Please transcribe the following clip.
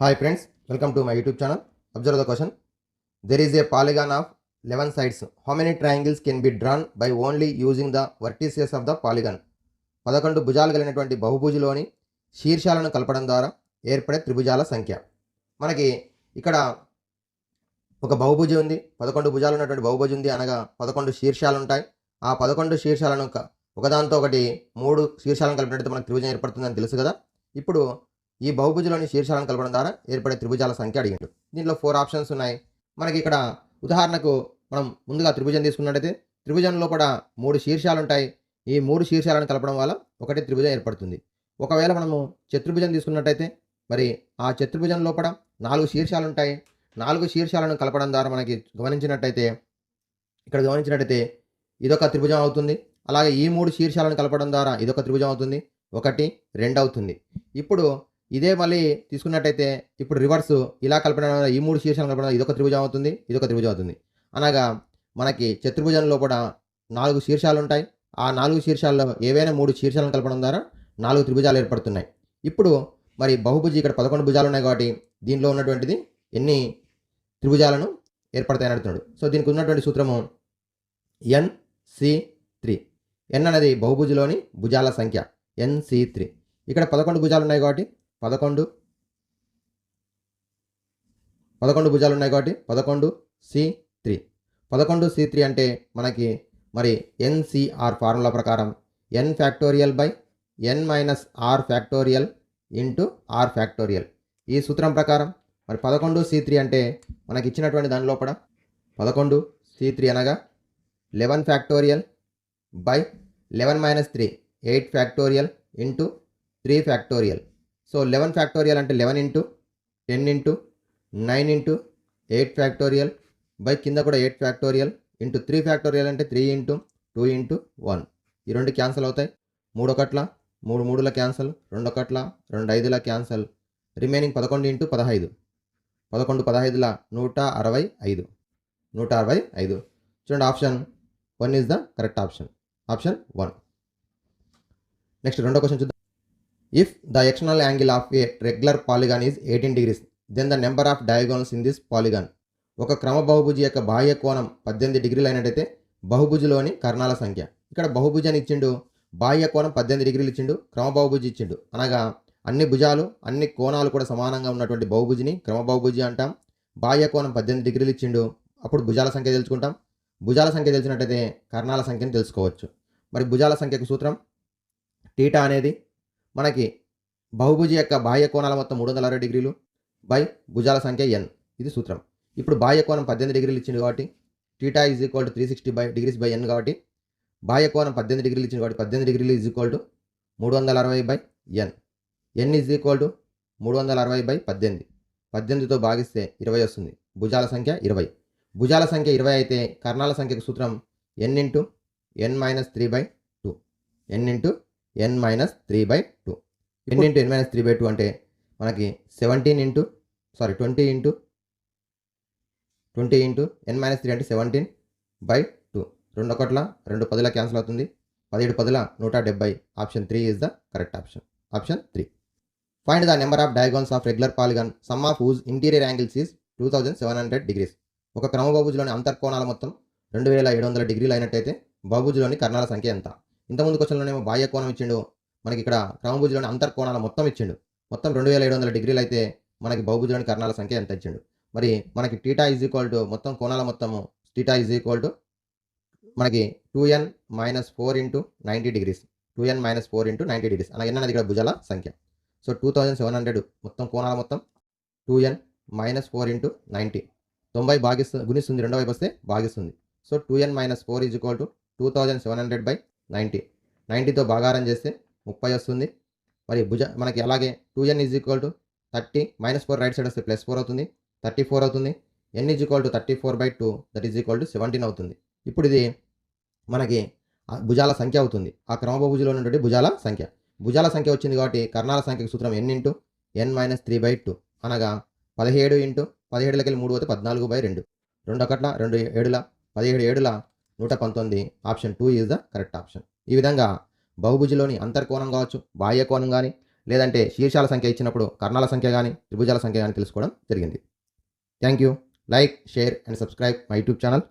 Hi friends welcome to my YouTube channel observe the question there is a polygon of 11 sides. How many triangles can be drawn by only using the vertices of the polygon? పదకొండు భుజాలు కలిగినటువంటి బహుభుజిలోని శీర్షాలను కలపడం ద్వారా ఏర్పడే త్రిభుజాల సంఖ్య. మనకి ఇక్కడ ఒక బహుభుజి ఉంది పదకొండు భుజాలు ఉన్నటువంటి బహుభుజి ఉంది అనగా పదకొండు శీర్షాలు ఉంటాయి. ఆ పదకొండు శీర్షాలను ఒకదాంతో ఒకటి మూడు శీర్షాలను కలిపినట్టు మనకు త్రిభుజం ఏర్పడుతుందని తెలుసు కదా. ఇప్పుడు ఈ బహుభుజులోని శీర్షాలను కలపడం ద్వారా ఏర్పడే త్రిభుజాల సంఖ్య అడిగిండు. దీంట్లో ఫోర్ ఆప్షన్స్ ఉన్నాయి. మనకి ఇక్కడ ఉదాహరణకు మనం ముందుగా త్రిభుజం తీసుకున్నట్టయితే త్రిభుజంలో కూడా మూడు శీర్షాలు ఉంటాయి. ఈ మూడు శీర్షాలను కలపడం వల్ల ఒకటి త్రిభుజం ఏర్పడుతుంది. ఒకవేళ మనము చతుర్భుజం తీసుకున్నట్టయితే మరి ఆ చతుర్భుజం లోపల నాలుగు శీర్షాలు ఉంటాయి. నాలుగు శీర్షాలను కలపడం ద్వారా మనకి గమనించినట్టయితే ఇక్కడ గమనించినట్టయితే ఇదొక త్రిభుజం అవుతుంది. అలాగే ఈ మూడు శీర్షాలను కలపడం ద్వారా ఇదొక త్రిభుజం అవుతుంది. ఒకటి రెండు అవుతుంది. ఇప్పుడు ఇదే మళ్ళీ తీసుకున్నట్టయితే ఇప్పుడు రివర్స్ ఇలా కలపడం ఈ మూడు శీర్షాలు కలపడం ఇదొక త్రిభుజం అవుతుంది ఇదొక త్రిభుజం అవుతుంది. అనగా మనకి చతుర్భుజంలో కూడా నాలుగు శీర్షాలు ఉంటాయి. ఆ నాలుగు శీర్షాల్లో ఏవైనా మూడు శీర్షాలను కలపడం ద్వారా నాలుగు త్రిభుజాలు ఏర్పడుతున్నాయి. ఇప్పుడు మరి బహుభుజి ఇక్కడ పదకొండు భుజాలు ఉన్నాయి కాబట్టి దీనిలో ఉన్నటువంటిది ఎన్ని త్రిభుజాలను ఏర్పడతాయని అడుగుతున్నాడు. సో దీనికి ఉన్నటువంటి సూత్రము ఎన్ సి త్రీ. ఎన్ అనేది బహుభుజిలోని భుజాల సంఖ్య. N C three. ఇక్కడ పదకొండు భుజాలు ఉన్నాయి కాబట్టి పదకొండు. పదకొండు భుజాలు ఉన్నాయి కాబట్టి పదకొండు సి త్రీ. పదకొండు సి త్రీ అంటే మనకి మరి ఎన్సిఆర్ ఫార్ములా ప్రకారం n factorial by n minus r factorial into r factorial. ఈ సూత్రం ప్రకారం మరి పదకొండు సి త్రీ అంటే మనకి ఇచ్చినటువంటి దాని లోపల పదకొండు సి త్రీ అనగా eleven factorial by eleven minus three eight factorial into three factorial. So eleven factorial అంటే eleven into ten into nine into eight factorial by కింద కూడా eight factorial into three factorial అంటే three into two into one. ఈ రెండు cancel అవుతాయి. మూడు ఒకట్ల మూడు మూడుల క్యాన్సల్ రెండు ఒకట్ల రెండు ఐదుల క్యాన్సల్. రిమైనింగ్ పదకొండు ఇంటూ పదహైదు. పదకొండు పదహైదుల నూట అరవై ఐదు. నూట అరవై ఐదు. చూడండి option one is the correct option. Option one. Next రెండో క్వశ్చన్ చూద్దాం. If the external angle of a regular polygon is eighteen degrees then the number of diagonals in this polygon ఒక క్రమ బహుభుజి యొక్క బాహ్య కోణం పద్దెనిమిది డిగ్రీలు అయినట్టయితే బహుభుజిలోని కర్ణాల సంఖ్య. ఇక్కడ బహుభుజని ఇచ్చిండు బాహ్య కోణం పద్దెనిమిది డిగ్రీలు ఇచ్చిండు క్రమ బహుభుజి ఇచ్చిండు. అనగా అన్ని భుజాలు అన్ని కోణాలు కూడా సమానంగా ఉన్నటువంటి బహుభుజిని క్రమ బహుభుజి అంటాం. బాహ్య కోణం పద్దెనిమిది డిగ్రీలు ఇచ్చిండు అప్పుడు భుజాల సంఖ్య తెలుసుకుంటాం. భుజాల సంఖ్య తెలిసినట్టయితే కర్ణాల సంఖ్యను తెలుసుకోవచ్చు. మరి భుజాల సంఖ్యకు సూత్రం టీటా అనేది మనకి బహుభుజి యొక్క బాహ్య కోణాల మొత్తం మూడు వందల అరవై డిగ్రీలు బై భుజాల సంఖ్య ఎన్ ఇది సూత్రం. ఇప్పుడు బాహ్య కోణం పద్దెనిమిది డిగ్రీలు ఇచ్చింది కాబట్టి theta is equal to three sixty by degrees by n కాబట్టి బాహ్య కోణం పద్దెనిమిది డిగ్రీలు ఇచ్చింది కాబట్టి పద్దెనిమిది డిగ్రీలు ఈజ్ ఈక్వల్ టు మూడు వందల అరవై by n n is equal to మూడు వందల అరవై బై పద్దెనిమిది. పద్దెనిమిదితో భాగిస్తే ఇరవై వస్తుంది. భుజాల సంఖ్య ఇరవై. భుజాల సంఖ్య ఇరవై అయితే కర్ణాల సంఖ్యకు సూత్రం n into n minus three by two n into n minus three by two n into n minus three by two అంటే మనకి seventeen into sorry twenty into twenty into n minus three అంటే seventeen by two రెండు ఒకట్ల రెండు పదుల cancel అవుతుంది. పదిహేడు పదుల నూట డెబ్బై. Option three is the correct option option three find the number of diagonals of regular polygon sum of whose interior angles is two thousand seven hundred degrees ఒక క్రమబహుజులోని అంతర్కోణాల మొత్తం రెండు వేల ఏడు వందల డిగ్రీలు అయినట్టయితే బహుభుజులోని కర్ణాల సంఖ్య ఎంత? ఇంతకుముందు క్వశ్చన్లోనేమో బాహ్య కోణం ఇచ్చిండు మనకి ఇక్కడ క్రమభుజులోని అంతర్కోణాల మొత్తం ఇచ్చిండు. మొత్తం రెండు వేల ఏడు వందల డిగ్రీలు అయితే మనకి బహుభుజులోని కర్ణాల సంఖ్య ఎంత ఇచ్చిండు? మరి మనకి టీటా ఈజ్ ఈక్వల్ టు మొత్తం కోణాల మొత్తము టీటా ఈజ్ ఈక్వల్ టు మనకి two n minus four into ninety degrees two n minus four into ninety degrees. అలా ఎన్నది ఇక్కడ భుజాల సంఖ్య. So two thousand seven hundred మొత్తం కోణాల మొత్తం two n minus four into ninety. తొంభై భాగిస్తు గుణిస్తుంది రెండో వైపు వస్తే భాగిస్తుంది. So two n minus four is equal to two thousand seven hundred by ninety. నైంటీతో భాగారం చేస్తే ముప్పై వస్తుంది. మరి భుజ మనకి అలాగే two n is equal to thirty minus four right side వస్తే ప్లస్ ఫోర్ అవుతుంది థర్టీ ఫోర్ అవుతుంది. N is equal to thirty four by two that is equal to seventeen అవుతుంది. ఇప్పుడు ఇది మనకి ఆ భుజాల సంఖ్య అవుతుంది. ఆ క్రమబహుజులో ఉన్నటువంటి భుజాల సంఖ్య. భుజాల సంఖ్య వచ్చింది కాబట్టి కర్ణాల సంఖ్యకు సూత్రం n into n minus three by two. అనగా పదిహేడు ఇంటూ పదిహేడులకి మూడు పోతే పద్నాలుగు బై రెండు. రెండు ఒకట్ల రెండు ఏడుల పదిహేడు ఏడుల నూట పంతొమ్మిది option two is the correct option ఈ విధంగా బహుభుజిలోని అంతర్కోణం కావచ్చు బాహ్య కోణం కానీ లేదంటే శీర్షాల సంఖ్య ఇచ్చినప్పుడు కర్ణాల సంఖ్య కానీ త్రిభుజాల సంఖ్య కానీ తెలుసుకోవడం జరిగింది. Thank you like share and subscribe my YouTube channel